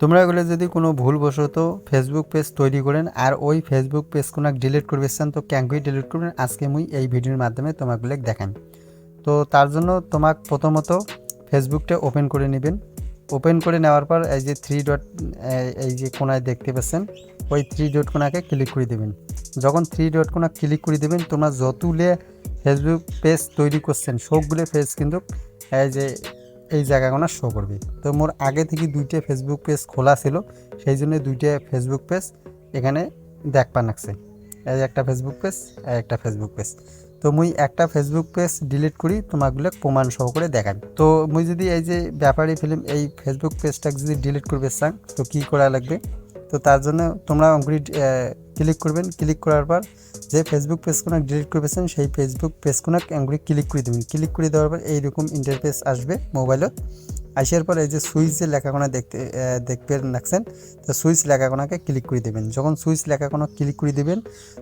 তোমরা এগুলো যদি কোনো ভুলবশত ফেসবুক পেজ তৈরি করেন আর ওই ফেসবুক পেজ কোনো ডিলিট করবে চান তো ক্যাঙ্কুই ডিলিট করবেন আজকে মুই এই ভিডিওর মাধ্যমে তোমাগুলো দেখান তো তার জন্য তোমাক প্রথমত ফেসবুকটা ওপেন করে নেবেন। ওপেন করে নেওয়ার পর এই যে থ্রি ডট এই যে কোনায় দেখতে পাচ্ছেন, ওই থ্রি ডট কোনাকে ক্লিক করে দেবেন। যখন থ্রি ডট কোনা ক্লিক করে দেবেন, তোমরা যতুলে ফেসবুক পেজ তৈরি করছেন, সবগুলো পেজ কিন্তু এই যে এই জায়গাগুলো শো করবে। তো মোর আগে থেকে দুইটা ফেসবুক পেজ খোলা ছিল, সেই জন্য দুইটা ফেসবুক পেজ এখানে দেখপা নাকছে এই একটা ফেসবুক পেজ আর একটা ফেসবুক পেজ তো মুই একটা ফেসবুক পেজ ডিলিট করি, তোমাগুলো প্রমাণ সহকারে দেখাই তো মুই যদি এই যে ব্যাপারী ফিল্ম এই ফেসবুক পেজটাকে যদি ডিলিট করবে চান তো কী করা লাগবে? তো তার জন্য তোমরা অঙ্কুরি ক্লিক করবেন ক্লিক করার পর যে ফেসবুক পেজগুলো ডিলিট করবেছেন সেই ফেসবুক পেজগুলো অঙ্কুরি ক্লিক করে দেবেন। ক্লিক করে দেওয়ার পর এইরকম ইন্টারফেস আসবে মোবাইলত আসার পর এই যে সুইচ যে লেখাগুলো দেখতে দেখতে রাখছেন, তো সুইচ লেখাগুলোকে ক্লিক করে দেবেন। যখন সুইচ লেখাগুলো ক্লিক করে দেবেন,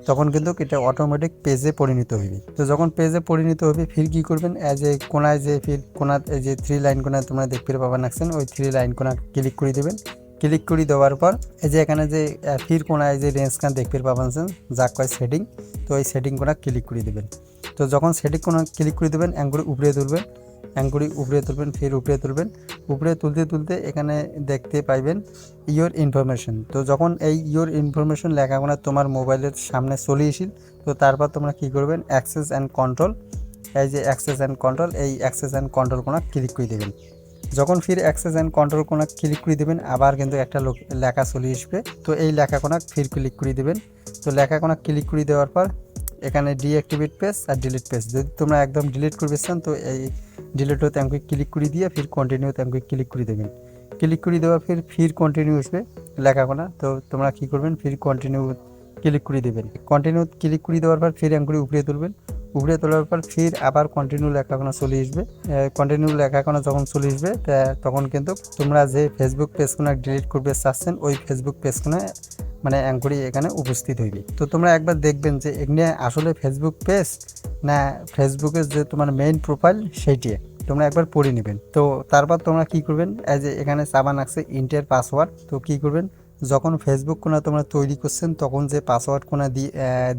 তখন কিন্তু এটা অটোমেটিক পেজে পরিণত হবে। তো যখন পেজে পরিণত হবে, ফির কি করবেন? এজ এ কোনায় যে ফির এই যে থ্রি লাইন কোনায় তোমরা দেখতে পাবা নাকছেন, ওই থ্রি লাইন কোনা ক্লিক করে দেবেন। ক্লিক করে দেওয়ার পর, এই যে এখানে যে ফির কোনায় যে রেঞ্জ কান দেখতে পাবেন যা কয় সেটিং তো ওই সেটিং কোনা ক্লিক করে দেবেন। তো যখন সেটিং কোনা ক্লিক করে দেবেন অ্যাঙ্গুরি উপরে তুলবেন অ্যাঙ্গুরি উপরে তুলবেন ফির উপরে তুলবেন উপরে তুলতে তুলতে এখানে দেখতে পাইবেন ইয়োর ইনফরমেশন তো যখন এই ইয়োর ইনফরমেশন লেখাগুলো তোমার মোবাইলের সামনে চলে আসিল তো তারপর তোমরা কি করবেন অ্যাক্সেস অ্যান্ড কন্ট্রোল এই যে অ্যাক্সেস অ্যান্ড কন্ট্রোল এই অ্যাক্সেস অ্যান্ড কন্ট্রোল কোনো ক্লিক করে দেবেন। যখন ফির অ্যাক্সেস অ্যান্ড কন্ট্রোল কোনো ক্লিক করে দেবেন, আবার কিন্তু একটা লেখা চলে আসবে। তো এই লেখা কোনো ফির ক্লিক করে দেবেন। তো লেখা কোনো ক্লিক করে দেওয়ার পর, এখানে ডিঅ্যাক্টিভেট পেজ আর ডিলিট পেজ যদি তোমরা একদম ডিলিট করবে চান তো এই ডিলিট হতে আমাকে ক্লিক করে দিয়ে ফির কন্টিনিউতে আমাকে ক্লিক করে দেবেন। ক্লিক করে দেওয়ার ফির ফির কন্টিনিউ আসবে লেখাগুলো তো তোমরা কি করবেন? ফির কন্টিনিউ ক্লিক করে দেবেন। কন্টিনিউ ক্লিক করে দেওয়ার পর ফির করে উপরে তুলবেন। উপরে তোলার পর ফির আবার কন্টিনিউ লেখাগুলো চলে আসবে। কন্টিনিউ লেখাগুলো যখন চলে আসবে তখন কিন্তু তোমরা যে ফেসবুক পেজগুলো ডিলিট করবে চাচ্ছেন, ওই ফেসবুক পেজগুলো মানে অ্যাঙ্করি এখানে উপস্থিত হইবে। তো তোমরা একবার দেখবেন যে এখানে আসলে ফেসবুক পেজ না ফেসবুকের যে তোমার মেইন প্রোফাইল সেইটি, তোমরা একবার পড়ে নেবেন। তো তারপর তোমরা কি করবেন যে এখানে সাবান আছে ইন্টার পাসওয়ার্ড তো কি করবেন যখন ফেসবুক কোনা তোমরা তৈরি করছেন, তখন যে পাসওয়ার্ড কোনা দিয়ে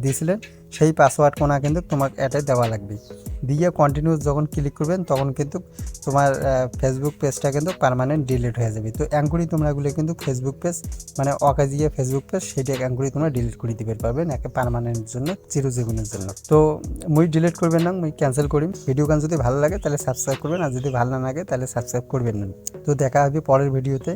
দিয়েছিলেন, সেই পাসওয়ার্ড কোনা কিন্তু তোমাকে অ্যাটে দেওয়া লাগবে। দিয়ে কন্টিনিউ যখন ক্লিক করবেন, তখন কিন্তু তোমার ফেসবুক পেজটা কিন্তু পারমানেন্ট ডিলিট হয়ে যাবে। তো অ্যাঙ্কুরি তোমরা এগুলো কিন্তু ফেসবুক পেজ মানে অকাজিয়ে ফেসবুক পেজ সেটা অ্যাঙ্কুরি তোমরা ডিলিট করে দিতে পারবেন একে পার্মানেন্ট জন্য, চিরজীবনের জন্য। তো মুই ডিলিট করবেন না, মুই ক্যান্সেল করিম। ভিডিও গান যদি ভালো লাগে, তাহলে সাবস্ক্রাইব করবেন, আর যদি ভালো না লাগে, তাহলে সাবস্ক্রাইব করবেন না। তো দেখা হবে পরের ভিডিওতে